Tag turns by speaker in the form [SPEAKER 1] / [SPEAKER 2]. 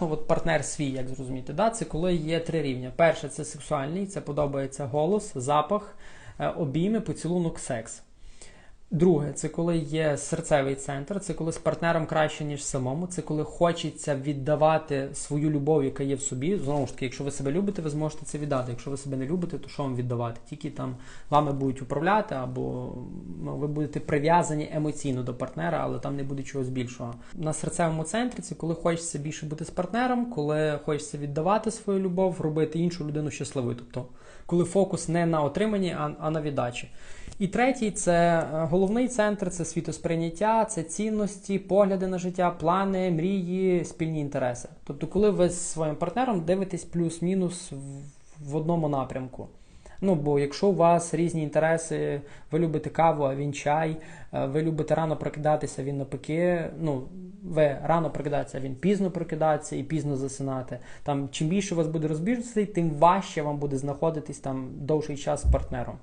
[SPEAKER 1] От партнер свій, як зрозуміти, да? це коли є три рівня. Перше це сексуальний, це подобається голос, запах, е, обійми, поцілунок, секс. Друге, це коли є серцевий центр, це коли з партнером краще, ніж самому. Це коли хочеться віддавати свою любов, яка є в собі. Знову ж таки, якщо ви себе любите, ви зможете це віддати. Якщо ви себе не любите, то що вам віддавати? Тільки там вами будуть управляти, або ви будете прив'язані емоційно до партнера, але там не буде чогось більшого. На серцевому центрі це коли хочеться більше бути з партнером, коли хочеться віддавати свою любов, робити іншу людину щасливою. Тобто, коли фокус не на отриманні, а, на віддачі. І третій це е, головний центр, це світосприйняття, це цінності, погляди на життя, плани, мрії, спільні інтереси. Тобто, коли ви з своїм партнером дивитесь плюс-мінус в одному напрямку. Ну, бо якщо у вас різні інтереси, ви любите каву, а він чай, е, ви любите рано прокидатися, він навпаки, ну, ви рано прокидаєтеся, він пізно прокидається і пізно засинати. Там, чим більше у вас буде розбіжностей, тим важче вам буде знаходитись там довший час з партнером.